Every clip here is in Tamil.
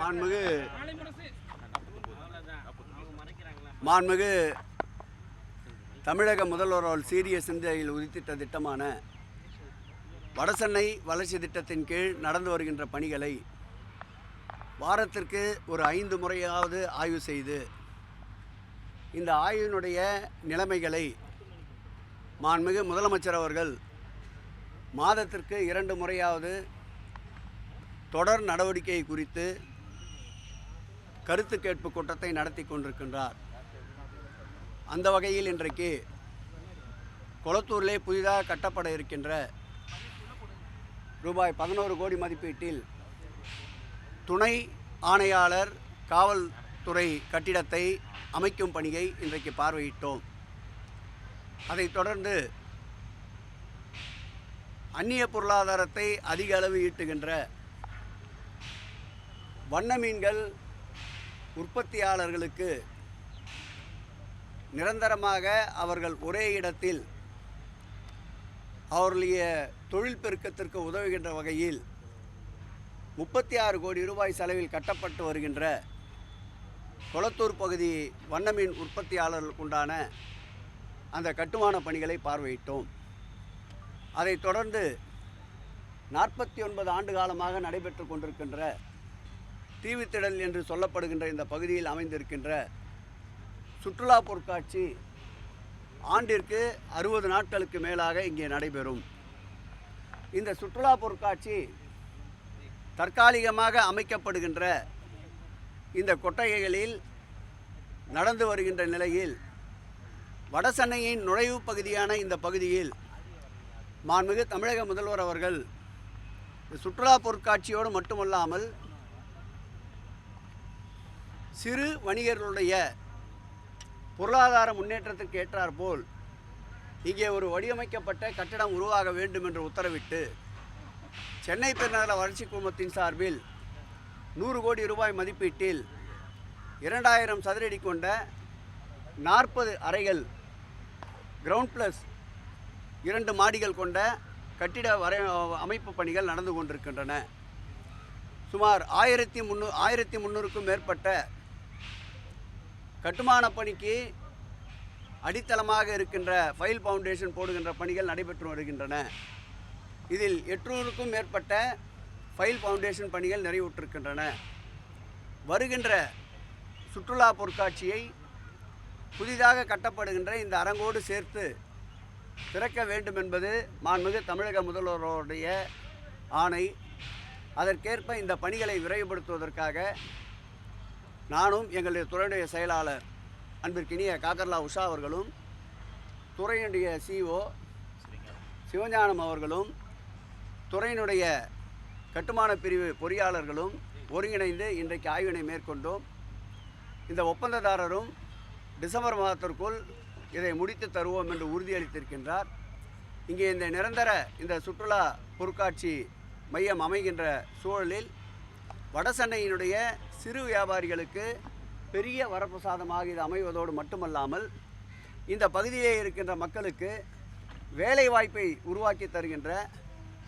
மாண்புமிகு மாண்புமிகு தமிழக முதல்வர் அவர்கள் சீரிய சிந்தையில் உதித்திட்ட திட்டமான வடசென்னை வளர்ச்சி திட்டத்தின் கீழ் நடந்து வருகின்ற பணிகளை வாரத்திற்கு ஒரு ஐந்து முறையாவது ஆய்வு செய்து இந்த ஆய்வினுடைய நிலைமைகளை மாண்புமிகு முதலமைச்சர் அவர்கள் மாதத்திற்கு இரண்டு முறையாவது தொடர் நடவடிக்கை குறித்து கருத்து கேட்பு கூட்டத்தை நடத்தி கொண்டிருக்கின்றார். அந்த வகையில் இன்றைக்கு கொளத்தூரிலே புதிதாக கட்டப்பட இருக்கின்ற ரூபாய் பதினோரு கோடி மதிப்பீட்டில் துணை ஆணையாளர் காவல்துறை கட்டிடத்தை அமைக்கும் பணியை இன்றைக்கு பார்வையிட்டோம். அதைத் தொடர்ந்து அந்நிய பொருளாதாரத்தை அதிக அளவு ஈட்டுகின்ற வண்ண மீன்கள் உற்பத்தியாளர்களுக்கு நிரந்தரமாக அவர்கள் ஒரே இடத்தில் அவர்களுடைய தொழில் பெருக்கத்திற்கு உதவுகின்ற வகையில் முப்பத்தி ஆறு கோடி ரூபாய் செலவில் கட்டப்பட்டு வருகின்ற கொளத்தூர் பகுதி வண்ணமீன் உற்பத்தியாளர்களுக்கு உண்டான அந்த கட்டுமான பணிகளை பார்வையிட்டோம். அதைத் தொடர்ந்து நாற்பத்தி ஒன்பது ஆண்டு காலமாக நடைபெற்று கொண்டிருக்கின்ற தீவுத்திடல் என்று சொல்லப்படுகின்ற இந்த பகுதியில் அமைந்திருக்கின்ற சுற்றுலா பொருட்காட்சி ஆண்டிற்கு அறுபது நாட்களுக்கு மேலாக இங்கே நடைபெறும். இந்த சுற்றுலா பொருட்காட்சி தற்காலிகமாக அமைக்கப்படுகின்ற இந்த கொட்டகைகளில் நடந்து வருகின்ற நிலையில் வடசென்னையின் நுழைவு பகுதியான இந்த பகுதியில் மாண்புமிகு தமிழக முதல்வர் அவர்கள் சுற்றுலா பொருட்காட்சியோடு மட்டுமல்லாமல் சிறு வணிகர்களுடைய பொருளாதார முன்னேற்றத்திற்கு ஏற்றாற்போல் இங்கே ஒரு வடிவமைக்கப்பட்ட கட்டடம் உருவாக வேண்டும் என்று உத்தரவிட்டு சென்னை பெருநகர வளர்ச்சி குழுமத்தின் சார்பில் நூறு கோடி ரூபாய் மதிப்பீட்டில் இரண்டாயிரம் சதுரடி கொண்ட நாற்பது அறைகள் கிரவுண்ட் ப்ளஸ் இரண்டு மாடிகள் கொண்ட கட்டிட வரை அமைப்பு பணிகள் நடந்து கொண்டிருக்கின்றன. சுமார் ஆயிரத்தி முந்நூறு ஆயிரத்தி முந்நூறுக்கும் மேற்பட்ட கட்டுமான பணிக்கு அடித்தளமாக இருக்கின்ற ஃபைல் ஃபவுண்டேஷன் போடுகின்ற பணிகள் நடைபெற்று வருகின்றன. இதில் எட்நூறுக்கும் மேற்பட்ட ஃபைல் ஃபவுண்டேஷன் பணிகள் நிறைவுற்றிருக்கின்றன. வருகின்ற சுற்றுலா பொருட்காட்சியை புதிதாக கட்டப்படுகின்ற இந்த அரங்கோடு சேர்த்து திறக்க வேண்டும் என்பது மாண்புமிகு தமிழக முதல்வருடைய ஆணை. அதற்கேற்ப இந்த பணிகளை விரைவுபடுத்துவதற்காக நானும் எங்களுடைய துறையுடைய செயலாளர் அன்பிற்கினிய காக்கர்லா உஷா அவர்களும் துறையினுடைய சிஓ சிவஞானம் அவர்களும் துறையினுடைய கட்டுமான பிரிவு பொறியாளர்களும் ஒருங்கிணைந்து இன்றைக்கு ஆய்வினை மேற்கொண்டோம். இந்த ஒப்பந்ததாரரும் டிசம்பர் மாதத்திற்குள் இதை முடித்து தருவோம் என்று உறுதியளித்திருக்கின்றார். இங்கே இந்த நிரந்தர இந்த சுற்றுலா பொருட்காட்சி மையம் அமைகின்ற சூழலில் வடசென்னையினுடைய சிறு வியாபாரிகளுக்கு பெரிய வரப்பிரசாதமாக இது அமைவதோடு மட்டுமல்லாமல் இந்த பகுதியிலே இருக்கின்ற மக்களுக்கு வேலை வாய்ப்பை உருவாக்கி தருகின்ற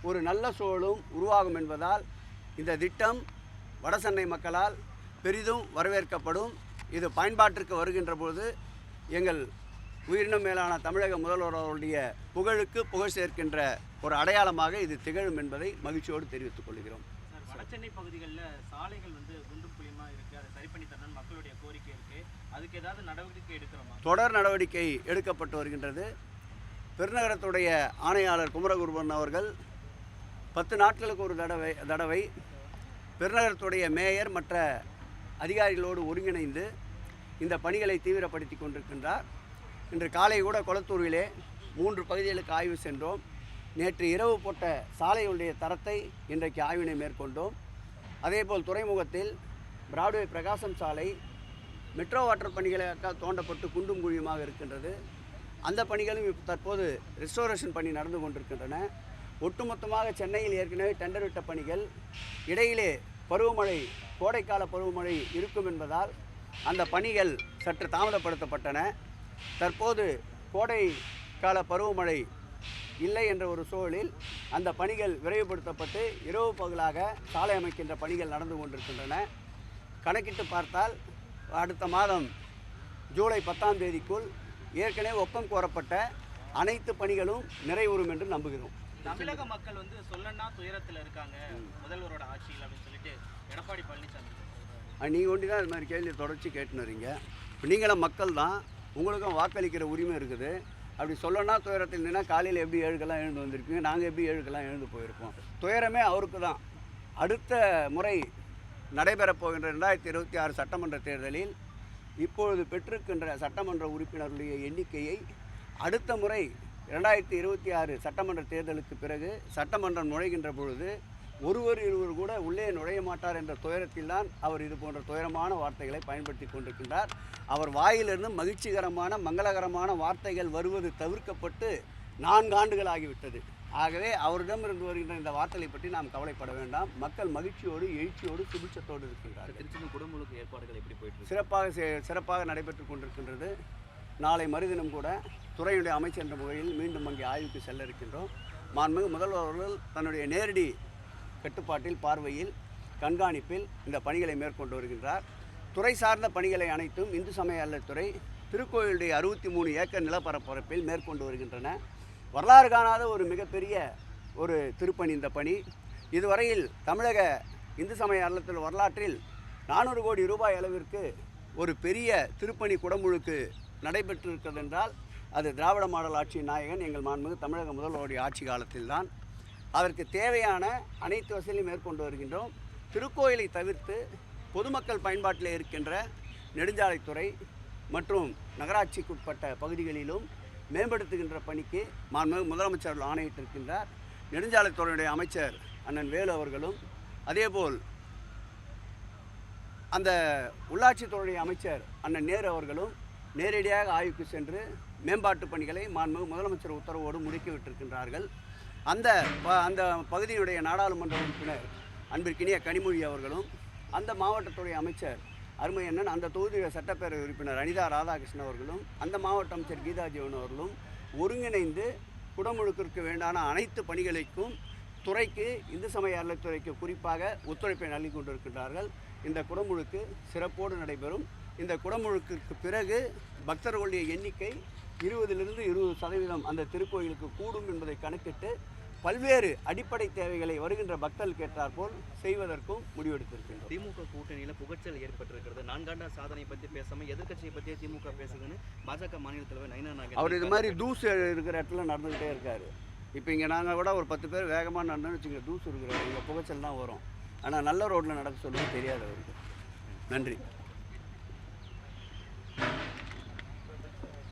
ஒரு நல்ல சூழலும் உருவாகும் என்பதால் இந்த திட்டம் வடசென்னை மக்களால் பெரிதும் வரவேற்கப்படும். இது பயன்பாட்டிற்கு வருகின்ற பொழுது எங்கள் உயிரினம் மேலான தமிழக முதல்வர் அவருடைய புகழுக்கு புகழ் சேர்க்கின்ற ஒரு அடையாளமாக இது திகழும் என்பதை மகிழ்ச்சியோடு தெரிவித்துக் கொள்கிறோம். வடசென்னை பகுதிகளில் சாலைகள் வந்து குண்டும் குழியுமா இருக்கு? அதை சரி பண்ணி தரணும்னு மக்களுடைய கோரிக்கை இருக்கு. அதுக்கு ஏதாவது நடவடிக்கை எடுக்கிறோமா தொடர் நடவடிக்கை எடுக்கப்பட்டு வருகின்றது. பெருநகரத்துடைய ஆணையாளர் குமரகுருபன் அவர்கள் பத்து நாட்களுக்கு ஒரு தடவை தடவை பெருநகரத்துடைய மேயர் மற்ற அதிகாரிகளோடு ஒருங்கிணைந்து இந்த பணிகளை தீவிரப்படுத்தி கொண்டிருக்கின்றார். இன்று காலை கூட கொளத்தூரிலே மூன்று பகுதிகளுக்கு ஆய்வு சென்றோம். நேற்று இரவு போட்ட சாலையுடைய தரத்தை இன்றைக்கு ஆய்வினை மேற்கொண்டோம். அதேபோல் துறைமுகத்தில் பிராட்வே பிரகாசம் சாலை மெட்ரோ வாட்டர் பணிகளுக்காக தோண்டப்பட்டு குண்டும் குழியுமாக இருக்கின்றது. அந்த பணிகளும் இப்போ தற்போது ரெஸ்டோரேஷன் பணி நடந்து கொண்டிருக்கின்றன. ஒட்டுமொத்தமாக சென்னையில் ஏற்கனவே டெண்டர் விட்ட பணிகள் இடையிலே பருவமழை கோடைக்கால பருவமழை இருக்கும் என்பதால் அந்த பணிகள் சற்று தாமதப்படுத்தப்பட்டன. தற்போது கோடை கால பருவமழை இல்லை என்ற ஒரு சூழலில் அந்த பணிகள் விரைவுபடுத்தப்பட்டு இரவு பகலாக சாலை அமைக்கின்ற பணிகள் நடந்து கொண்டிருக்கின்றன. கணக்கிட்டு பார்த்தால் அடுத்த மாதம் ஜூலை பத்தாம் தேதிக்குள் ஏற்கனவே ஒப்பம் கோரப்பட்ட அனைத்து பணிகளும் நிறைவுறும் என்று நம்புகிறோம். தமிழக மக்கள் வந்து சொல்லனா துயரத்துல இருக்காங்க. முதல்வரோட ஆட்சியில் அப்படின்னு சொல்லிட்டு எடப்பாடி பழனிசாமி. நீங்கள் ஒண்டி தான் இது மாதிரி கேள்வி தொடர்ச்சி கேட்டுன்னு வரீங்க. இப்போ நீங்களும் மக்கள் தான் உங்களுக்கும் வாக்களிக்கிற உரிமை இருக்குது. அப்படி சொல்லணும்னா துயரத்தில் நின்னா காலையில் எப்படி ஏழுக்கெல்லாம் எழுந்து வந்திருப்பீங்க? நாங்கள் எப்படி ஏழுக்கெல்லாம் எழுந்து போயிருப்போம்? துயரமே அவருக்கு தான். அடுத்த முறை நடைபெறப் போகின்ற ரெண்டாயிரத்தி இருபத்தி ஆறு சட்டமன்ற தேர்தலில் இப்பொழுது பெற்றிருக்கின்ற சட்டமன்ற உறுப்பினர்களுடைய எண்ணிக்கையை அடுத்த முறை ரெண்டாயிரத்தி இருபத்தி ஆறு சட்டமன்ற தேர்தலுக்கு பிறகு சட்டமன்றம் நுழைகின்ற பொழுது ஒருவர் இருவர் கூட உள்ளே நுழைய மாட்டார் என்ற துயரத்தில்தான் அவர் இது போன்ற துயரமான வார்த்தைகளை பயன்படுத்தி கொண்டிருக்கின்றார். அவர் வாயிலிருந்து மகிழ்ச்சிகரமான மங்களகரமான வார்த்தைகள் வருவது தவிர்க்கப்பட்டு நான்கு ஆண்டுகள் ஆகிவிட்டது ஆகவே அவரிடமிருந்து வருகின்ற இந்த வார்த்தைகளை பற்றி நாம் கவலைப்பட வேண்டாம். மக்கள் மகிழ்ச்சியோடு எழுச்சியோடு சுபிட்சத்தோடு இருக்கின்றார்கள். திருச்சி குடமுழுக்கு ஏற்பாடுகள் எப்படி போயிட்டு சிறப்பாக சிறப்பாக நடைபெற்று கொண்டிருக்கின்றது. நாளை மறுதினம் கூட துறையுடைய அமைச்சர் என்ற முறையில் மீண்டும் அங்கே ஆய்வுக்கு செல்ல இருக்கின்றோம். மாண்புமிகு முதல்வர் அவர்கள் தன்னுடைய நேரடி கட்டுப்பாட்டில் பார்வையில் கண்காணிப்பில் இந்த பணிகளை மேற்கொண்டு வருகின்றார். துறை சார்ந்த பணிகளை அனைத்தும் இந்து சமய அறத்துறை திருக்கோயிலுடைய அறுபத்தி மூணு ஏக்கர் நிலப்பரப்பரப்பில் மேற்கொண்டு வருகின்றன. வரலாறு காணாத ஒரு மிகப்பெரிய ஒரு திருப்பணி இந்த பணி. இதுவரையில் தமிழக இந்து சமய அறத்தில் வரலாற்றில் நானூறு கோடி ரூபாய் அளவிற்கு ஒரு பெரிய திருப்பணி குடமுழுக்கு நடைபெற்றிருக்கிறது என்றால் அது திராவிட மாடல் ஆட்சியின் நாயகன் எங்கள் மாண்புமிகு தமிழக முதல்வருடைய ஆட்சி காலத்தில்தான். அதற்கு தேவையான அனைத்து வசதிகளையும் மேற்கொண்டு வருகின்றோம். திருக்கோயிலை தவிர்த்து பொதுமக்கள் பயன்பாட்டில் இருக்கின்ற நெடுஞ்சாலைத்துறை மற்றும் நகராட்சிக்குட்பட்ட பகுதிகளிலும் மேம்படுத்துகின்ற பணிக்கு மாண்புமிகு முதலமைச்சர் ஆணையிட்டிருக்கின்றார். நெடுஞ்சாலைத்துறையுடைய அமைச்சர் அண்ணன் வேலு அவர்களும் அதேபோல் அந்த உள்ளாட்சித்துறையுடைய அமைச்சர் அண்ணன் நேரு அவர்களும் நேரடியாக ஆய்வுக்கு சென்று மேம்பாட்டு பணிகளை மாண்புமிகு முதலமைச்சர் உத்தரவோடு முடுக்கிவிட்டிருக்கின்றார்கள். அந்த ப அந்த பகுதியினுடைய நாடாளுமன்ற உறுப்பினர் அன்பிற்கினிய கனிமொழி அவர்களும் அந்த மாவட்டத்துடைய அமைச்சர் அருமை அண்ணன் அந்த தொகுதியுடைய சட்டப்பேரவை உறுப்பினர் அனிதா ராதாகிருஷ்ணன் அவர்களும் அந்த மாவட்ட அமைச்சர் கீதா ஜீவன் அவர்களும் ஒருங்கிணைந்து குடமுழுக்கிற்கு வேண்டான அனைத்து பணிகளுக்கும் துறைக்கு இந்து சமய அறநிலைத்துறைக்கு குறிப்பாக ஒத்துழைப்பை நல்கி கொண்டிருக்கின்றார்கள். இந்த குடமுழுக்கு சிறப்போடு நடைபெறும். இந்த குடமுழுக்கிற்கு பிறகு பக்தர்களுடைய எண்ணிக்கை இருபதிலிருந்து இருபது சதவீதம் அந்த திருக்கோயிலுக்கு கூடும் என்பதை கணக்கிட்டு பல்வேறு அடிப்படை தேவைகளை வருகின்ற பக்தர்களுக்கு ஏற்றாற்போல் செய்வதற்கும் முடிவெடுத்திருக்கின்றோம். திமுக கூட்டணியில புகழ்ச்சல் ஏற்பட்டிருக்கிறது. நான்காண்ட சாதனை பத்தி பேசாம எதிர்க்கட்சியை பத்தியே திமுக பேசுதுன்னு பாஜக மாநில தலைவர் நாகேந்திரன் அவர் இது மாதிரி தூசு இருக்கிற இடத்துல நடந்துக்கிட்டே இருக்காரு. இப்போ இங்கே நாங்கள் கூட ஒரு பத்து பேர் வேகமாக நடந்தோம்னு வச்சுங்க தூசு இருக்கிற இங்கே புகைச்சல் தான் வரும். ஆனால் நல்ல ரோட்டில் நடக்க சொல்லுவது தெரியாது அவருக்கு நன்றி.